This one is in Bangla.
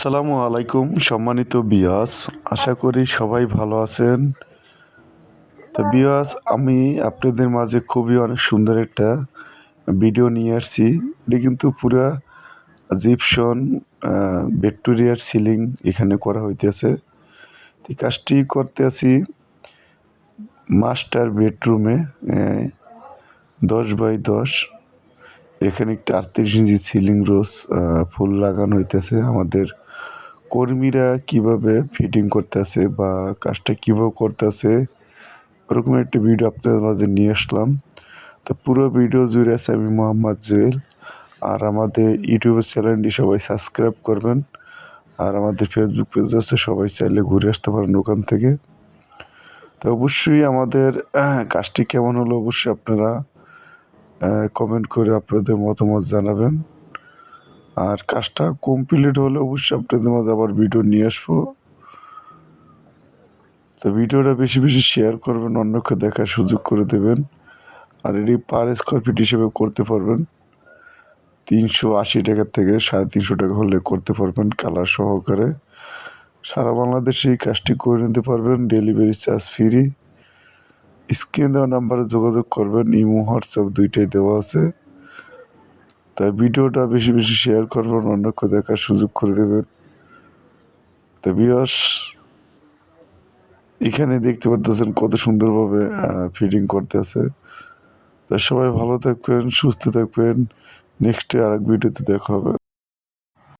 আসসালামু আলাইকুম, সম্মানিত বিয়াস। আশা করি সবাই ভালো আছেন। তো বিয়াস, আমি আপনাদের মাঝে খুবই অনেক সুন্দর একটা ভিডিও নিয়ে আসছি। এটি কিন্তু পুরা জিপসন ভিক্টোরিয়ার সিলিং এখানে করা হইতেছে। তো কাজটি করতে আছি মাস্টার বেডরুমে দশ বাই দশ। এখানে একটি আটত্রিশ ইঞ্চি সিলিং রোজ ফুল লাগানো হইতেছে। আমাদের কর্মীরা কীভাবে ফিটিং করতেছে বা কাজটা কীভাবে করতেছে, ওরকম একটা ভিডিও আপনাদের মাঝে নিয়ে আসলাম। তো পুরো ভিডিও জুড়ে আছে আমি মোহাম্মদ জুয়েল। আর আমাদের ইউটিউবের চ্যানেলটি সবাই সাবস্ক্রাইব করবেন। আর আমাদের ফেসবুক পেজ আছে, সবাই চাইলে ঘুরে আসতে পারেন ওখান থেকে। তো অবশ্যই আমাদের কাজটি কেমন হলো অবশ্যই আপনারা কমেন্ট করে আপনাদের মতামত জানাবেন। আর কাজটা কমপ্লিট হলে অবশ্যই আপনাদের মাঝে আবার ভিডিও নিয়ে আসব। তো ভিডিওটা বেশি বেশি শেয়ার করবেন, অন্যকে দেখার সুযোগ করে দেবেন। আর এটি পার স্কোয়ার ফিট হিসেবে করতে পারবেন। তিনশো আশি টাকা থেকে সাড়ে তিনশো টাকা হলে করতে পারবেন কালার সহকারে। সারা বাংলাদেশে এই কাজটি করে নিতে পারবেন। ডেলিভারি চার্জ ফ্রি স্ক্রিন দেওয়া নাম্বারে যোগাযোগ করবেন, ইমো, হোয়াটসঅ্যাপ দুইটাই দেওয়া আছে। তাই ভিডিওটা বেশি বেশি শেয়ার করবেন, অন্যকে দেখার সুযোগ করে দেবেন। তো বিয়স এখানে দেখতে পারতেছেন কত সুন্দরভাবে ফিটিং করতেছে তো সবাই ভালো থাকবেন, সুস্থ থাকবেন। নেক্সটে আরেক ভিডিওতে দেখা হবে।